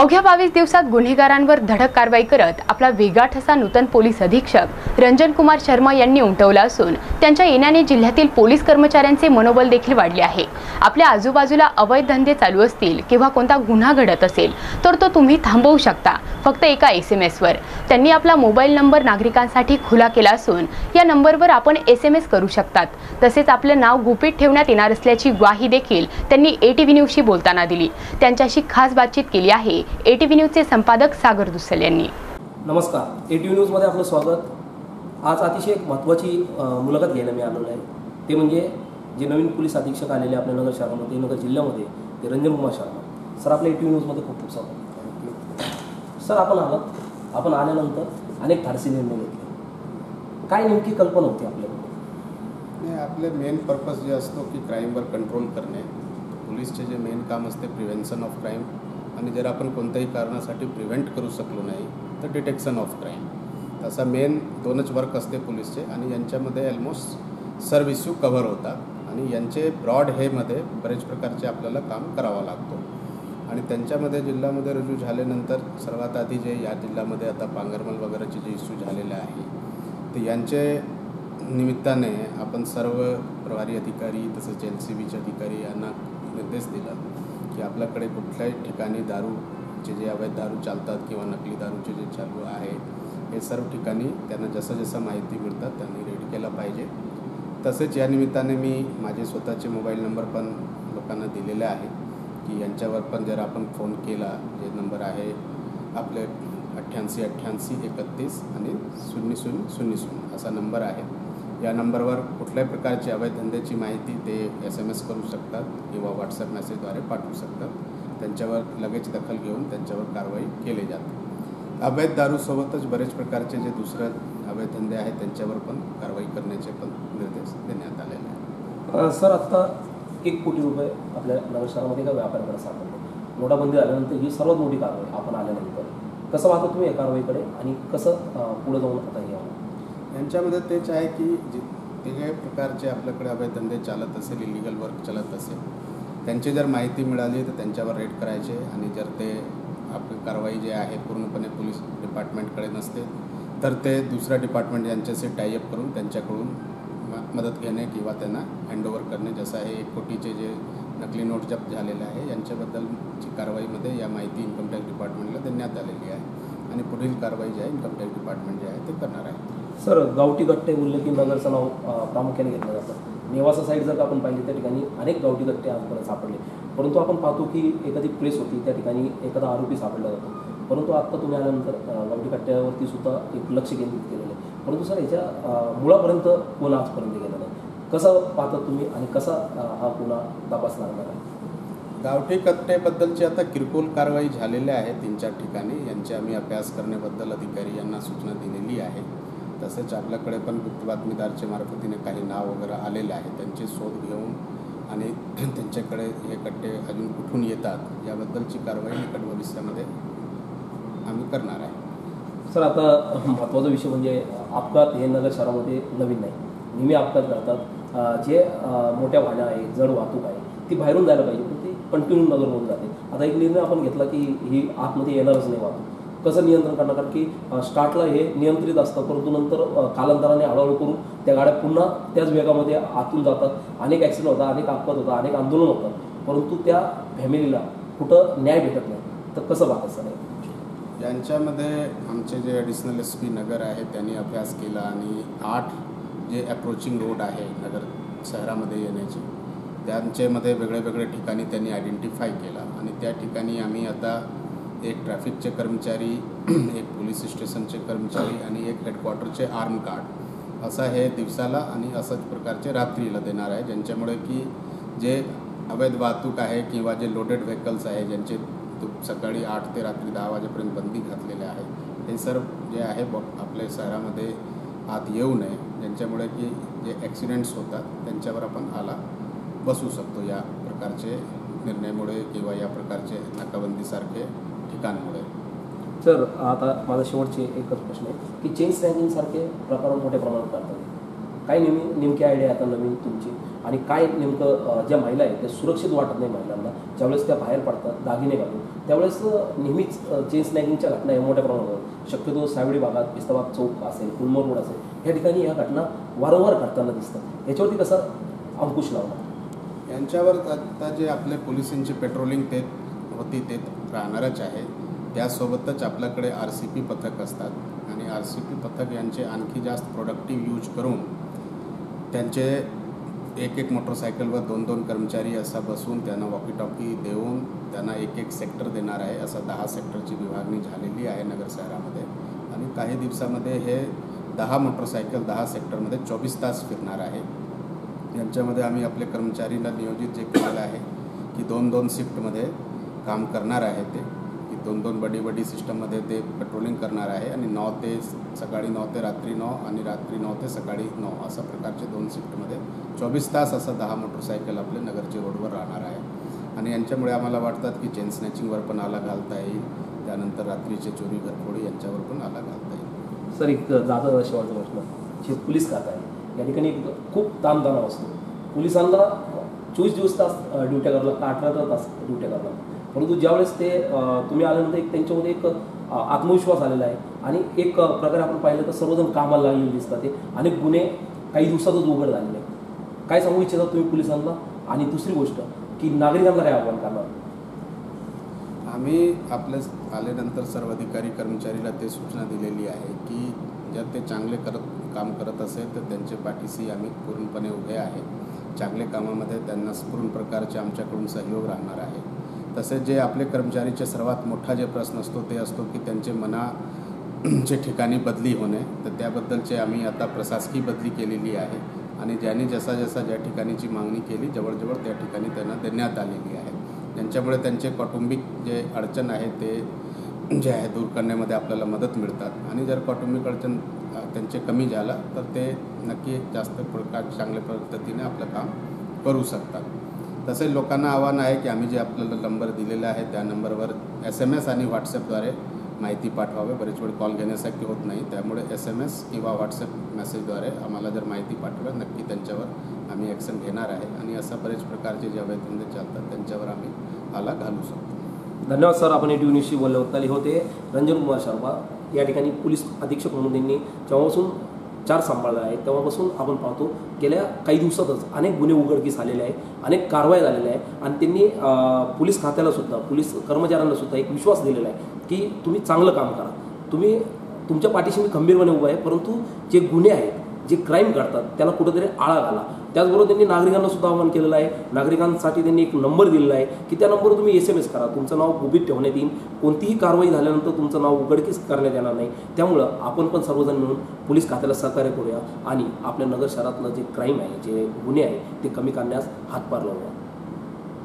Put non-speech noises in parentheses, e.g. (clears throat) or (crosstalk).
अवघ्या बावीस दिवसात गुन्हेगारांवर धडक कारवाई करत आपला वेगळा ठसा नूतन पोलीस अधीक्षक रंजन कुमार शर्मा यांनी उमटवला असून त्यांच्या येण्याने जिल्ह्यातील पोलीस कर्मचाऱ्यांचे मनोबल देखील वाढले आहे. आपल्या आजूबाजूला अवैध धंदे चालू असतील किंवा कोणता गुन्हा घडत असेल तर तो तुम्ही थांबवू शकता. फक्त एका एस एम एसवर त्यांनी आपला मोबाईल नंबर नागरिकांसाठी खुला केला असून या नंबरवर आपण एस एम एस करू शकतात. तसेच आपलं नाव गुपित ठेवण्यात येणार असल्याची ग्वाही देखील त्यांनी ए टी व्ही न्यूजशी बोलताना दिली. त्यांच्याशी खास बातचीत केली आहे ए टी व्ही न्यूजचे संपादक सागर दुसल यांनी. नमस्कार. ए टी व्ही न्यूजमध्ये आपलं स्वागत. आज अतिशय एक महत्त्वाची मुलाखत घ्यायला मी आलेलो आहे. ते म्हणजे जे नवीन पोलीस अधीक्षक आलेले आपल्या नगर शहरामध्ये नगर जिल्ह्यामध्ये ते रंजन कुमार शर्मा. सर आपल्या ए टी व्ही न्यूजमध्ये खूप खूप स्वागत. सर आपण आलात. आपण आल्यानंतर अनेक फारसी निर्णय घेतले. काय नेमकी कल्पना होती आपल्याकडे? नाही आपले मेन पर्पज जे असतो की क्राईमवर कंट्रोल करणे. पोलीसचे जे मेन काम असते प्रिव्हेन्शन ऑफ क्राईम आणि जर आपण कोणत्याही कारणासाठी प्रिव्हेंट करू शकलो नाही तर डिटेक्शन ऑफ क्राईम तसा मेन दोनच वर्क असते पोलीसचे. आणि यांच्यामध्ये ऑलमोस्ट सर्व इश्यू कव्हर होतात. आणि यांचे ब्रॉड हेमध्ये बरेच प्रकारचे आपल्याला काम करावं लागतो. आणि त्यांच्यामध्ये जिल्ह्यामध्ये रुजू झाल्यानंतर सर्वात आधी जे या जिल्ह्यामध्ये आता पांगरमल वगैरेचे जे इश्यू झालेले आहे ते यांचे निमित्ताने आपण सर्व प्रभारी अधिकारी तसंच एल सी बीचे अधिकारी यांना निर्देश दिला की आपल्याकडे कुठल्याही ठिकाणी दारूचे जे अवैध दारू चालतात किंवा नकली दारूचे जे चालू आहे हे सर्व ठिकाणी त्यांना जसं जसं माहिती मिळतात त्यांनी रेडी केलं पाहिजे. तसेच या निमित्ताने मी माझे स्वतःचे मोबाईल नंबर पण लोकांना दिलेले आहे की यांच्यावर पण जर आपण फोन केला जे नंबर आहे आपले अठ्ठ्याऐंशी अठ्ठ्याऐंशी एकतीस आणि शून्य शून्य शून्य शून्य असा नंबर आहे. या नंबरवर कुठल्याही प्रकारची अवैध धंद्याची माहिती ते एस एम एस करू शकतात किंवा व्हॉट्सअप मेसेजद्वारे पाठवू शकतात. त्यांच्यावर लगेच दखल घेऊन त्यांच्यावर कारवाई केली जाते. अवैध दारूसोबतच बरेच प्रकारचे जे दुसरं अवैध धंदे आहेत त्यांच्यावर पण कारवाई करण्याचे पण निर्देश देण्यात आलेले आहेत. सर आत्ता एक कोटी रुपये आपल्या नगर शहरामध्ये एका व्यापाऱ्याकडे सापडले. नोटाबंदी आल्यानंतर ही सर्वात मोठी कारवाई आपण आल्यानंतर. कसं वाहतो तुम्ही या कारवाईकडे आणि कसं पुढे जाऊन आता हे यांच्यामध्ये तेच आहे की जे ते जे प्रकारचे आपल्याकडे अभयधंदे धंदे चालत असेल इलिगल वर्क चालत असेल त्यांची जर माहिती मिळाली तर त्यांच्यावर रेड करायचे आणि जर ते आपली कारवाई जे आहे पूर्णपणे पोलीस डिपार्टमेंटकडे नसते तर ते दुसऱ्या डिपार्टमेंट यांच्याशी टायअप करून त्यांच्याकडून मदत घेणे किंवा त्यांना हँडओव्हर करणे जसं आहे एक कोटीचे जे नकली नोट जप्त झालेले आहे यांच्याबद्दलची कारवाईमध्ये या माहिती इन्कम टॅक्स डिपार्टमेंटला देण्यात आलेली आहे. आणि पुढील कारवाई जी आहे इन्कम टॅक्स डिपार्टमेंट जे आहे ते करणार आहे. सर गावठी गट्टे बोलले की नगरचं नाव प्रामुख्याने घेतलं जातं नेवासा साईड जर का आपण पाहिली त्या ठिकाणी अनेक गावठी गट्टे आजपर्यंत सापडले. परंतु आपण पाहतो की एखादी प्रेस होती त्या ठिकाणी एखादा आरोपी सापडला जातो. परंतु आत्ता तुम्ही आल्यानंतर गावठी गट्ट्यावरती सुद्धा एक लक्ष केंद्रित केलेलं आहे. परंतु सर याच्या मुळापर्यंत कोण आजपर्यंत गेलं नाही? कसं पाहता तुम्ही आणि कसा हा गुन्हा तपासला आहे गावठी कट्ट्याबद्दलची आता किरकोळ कारवाई झालेल्या आहे तीन चार ठिकाणी. यांचे आम्ही अभ्यास करण्याबद्दल अधिकारी यांना सूचना दिलेली आहे. तसेच आपल्याकडे पण गुप्त बातमीदारच्या मार्फतीने काही नाव वगैरे आलेले आहे त्यांचे शोध घेऊन आणि (clears throat) त्यांच्याकडे हे कट्टे अजून कुठून येतात याबद्दलची कारवाई निकट भविष्यामध्ये आम्ही करणार आहे. सर आता महत्त्वाचा विषय म्हणजे अपघात हे नगर शहरामध्ये नवीन नाही. नेहमी अपघात घडतात जे मोठ्या वाहनं आहे जड वाहतूक आहे ती बाहेरून जायला पाहिजे पण ती कंटिन्यू नगरमधून जाते. आता एक निर्णय आपण घेतला की ही आतमध्ये येणारच नाही वाहतूक. कसं नियंत्रण करणार? कारण की स्टार्टला हे नियंत्रित असतं परंतु नंतर कालांतराने हळूहळू करून त्या गाड्या पुन्हा त्याच वेगामध्ये आतून जातात. अनेक ॲक्सिडेंट होतात अनेक अपघात होतात अनेक आंदोलन होतात. परंतु त्या फॅमिलीला कुठं न्याय भेटत नाही. तर कसं पाहतात सर यांच्यामध्ये आमचे जे ॲडिशनल एस पी नगर आहे त्यांनी अभ्यास केला आणि आठ जे अप्रोचिंग रोड आहे नगर शहरामध्ये येण्याचे त्यांच्यामध्ये वेगळे वेगळे ठिकाणी त्यांनी आयडेंटिफाय केला आणि त्या ठिकाणी आम्ही आता एक ट्रॅफिकचे कर्मचारी (clears throat) एक पोलीस स्टेशनचे कर्मचारी आणि एक हेडक्वार्टरचे आर्म गार्ड असं हे दिवसाला आणि असंच प्रकारचे रात्रीला देणार आहे ज्यांच्यामुळे की जे अवैध वाहतूक आहे किंवा जे लोडेड व्हेकल्स आहे ज्यांचे सकाळी आठ ते रात्री दहा वाजेपर्यंत बंदी घातलेले आहे हे सर्व जे आहे ब आपल्या शहरामध्ये आत येऊ नये. ज्यांच्यामुळे की जे ॲक्सिडेंट्स होतात त्यांच्यावर आपण आला बसू शकतो या प्रकारचे निर्णयामुळे किंवा या प्रकारचे नाकाबंदीसारखे ठिकाणमुळे. सर आता माझा शेवटचे एकच प्रश्न आहे. की चेन स्नॅचिंगसारखे प्रकरण प्रकार मोठ्या प्रमाणात करतात. काय नेहमी नेमकी आयडिया आता नवीन तुमची? आणि काय नेमकं ज्या महिला आहेत त्या सुरक्षित वाटत नाही महिलांना? ज्यावेळेस त्या बाहेर पडतात दागिने घालून. त्यावेळेस नेहमीच चेन स्नॅगिंगच्या घटना या मोठ्या प्रमाणावर. शक्यतो सावडी भागात पिस्ताबाग चौक असेल कुलमोर रोड असेल या ठिकाणी या घटना वारंवार घडताना दिसतात. याच्यावरती कसं अंकुश लावला? यांच्यावर आता जे आपले पोलिसांचे पेट्रोलिंग ते होती ते राहणारच आहे. त्यासोबतच आपल्याकडे आर सी पी पथक असतात. आणि आर सी पी पथक यांचे आणखी जास्त प्रोडक्टिव्ह यूज करून त्यांचे एक एक मोटरसायकलवर दोन दोन कर्मचारी असा बसून त्यांना वॉकी टॉकी देऊन त्यांना एक एक सेक्टर देणार आहे असा दहा सेक्टरची विभागणी झालेली आहे नगर शहरामध्ये आणि काही दिवसामध्ये हे दहा मोटरसायकल दहा सेक्टरमध्ये चोवीस तास फिरणार आहे. यांच्यामध्ये आम्ही आपले कर्मचारीला नियोजित जे केलेलं आहे की दोन दोन शिफ्टमध्ये काम करणार आहे ते. दोन दोन बडी बडी सिस्टममध्ये ते पेट्रोलिंग करणार आहे आणि नऊ ते सकाळी नऊ ते रात्री नऊ आणि रात्री नऊ ते सकाळी नऊ अशा प्रकारचे दोन शिफ्टमध्ये चोवीस तास असं दहा मोटरसायकल आपले नगरचे रोडवर राहणार आहे. आणि यांच्यामुळे आम्हाला वाटतात की चेन स्नॅचिंगवर पण आला घालता येईल. त्यानंतर रात्रीचे चोरी घरफोडी यांच्यावर पण आला घालता येईल. सर एक जाता शेवटचा प्रश्न. जे पोलीस खात आहे या ठिकाणी एक खूप ताणतणाव असतो. पोलिसांना चोवीस दिवस तास ड्युट्या करावं लागतात अठरा तास ड्युट्या करावं लागतात. परंतु ज्यावेळेस ते तुम्ही आल्यानंतर एक त्यांच्यामध्ये एक आत्मविश्वास आलेला आहे. आणि एक प्रकारे आपण पाहिलं तर सर्वजण कामाला लागलेले दिसतात. ते अनेक गुन्हे काही दिवसातच उघड झालेले आहेत. काय सांगू इच्छिता तुम्ही पोलिसांना? आणि दुसरी गोष्ट की नागरिकांना काय आव्हान करणार? आम्ही आपल्या आल्यानंतर सर्व अधिकारी कर्मचारीला ते सूचना दिलेली आहे की जर ते चांगले करत काम करत असेल तर त्यांच्या पाठीशी आम्ही पूर्णपणे उभे आहे. चांगले कामामध्ये त्यांना पूर्ण प्रकारचे आमच्याकडून सहयोग राहणार आहे. तसेच जे आपले कर्मचारीचे सर्वात मोठा जे प्रश्न असतो ते असतो की त्यांचे मना (clears throat) चे ठिकाणी बदली होणे. तर त्याबद्दलचे आम्ही आता प्रशासकीय बदली केलेली आहे आणि ज्यांनी जसा जसा ज्या ठिकाणीची मागणी केली जवळजवळ त्या ठिकाणी त्यांना देण्यात आलेली आहे. त्यांच्यामुळे त्यांचे कौटुंबिक जे अडचण आहे ते (clears throat) जे आहे दूर करण्यामध्ये आपल्याला मदत मिळतात. आणि जर कौटुंबिक अडचण त्यांचे कमी झाला तर ते नक्की जास्त प्रकार चांगल्या पद्धतीने आपलं काम करू शकतात. तसेच लोकांना आव्हान आहे की आम्ही जे आपल्याला नंबर दिलेला आहे त्या नंबरवर एस एम एस आणि व्हॉट्सअपद्वारे माहिती पाठवावे. बरेच वेळ कॉल घेण्यासाठी होत नाही. त्यामुळे एस एम एस किंवा व्हॉट्सअप मेसेजद्वारे आम्हाला जर माहिती पाठवलं नक्की त्यांच्यावर आम्ही ॲक्शन घेणार आहे. आणि असा बरेच प्रकारचे जे अवैधंदे चालतात त्यांच्यावर आम्ही आला घालू शकतो. धन्यवाद सर. आपण एटी न्यूजशी बोलले होते हे होते. रंजन कुमार शर्मा या ठिकाणी पोलीस अधीक्षक म्हणून त्यांनी जेव्हापासून चार सांभाळला आहे तेव्हापासून आपण पाहतो गेल्या काही दिवसातच अनेक गुन्हे उघडकीस आलेले आहे अनेक कारवाया झालेल्या आहे आणि त्यांनी पोलीस खात्याला सुद्धा पोलीस कर्मचाऱ्यांना सुद्धा एक विश्वास दिलेला आहे की तुम्ही चांगलं काम करा. तुम्ही तुमच्या पाठीशी मी खंबीरपणे उभा आहे परंतु जे गुन्हे आहेत जे क्राईम करतात त्याला कुठेतरी आळा घाला. त्याचबरोबर त्यांनी नागरिकांना सुद्धा आवाहन केलेलं आहे. नागरिकांसाठी त्यांनी एक नंबर दिलेला आहे की त्या नंबरवर तुम्ही एस एम एस करा. तुमचं नाव गुपित ठेवण्यात येईल. कोणतीही कारवाई झाल्यानंतर तुमचं नाव उघडकीस करण्यात येणार नाही. त्यामुळं आपण पण सर्वजण मिळून पोलीस खात्याला सहकार्य करूया आणि आपल्या नगर शहरातलं जे क्राईम आहे जे गुन्हे आहे ते कमी करण्यास हातभार लावूया.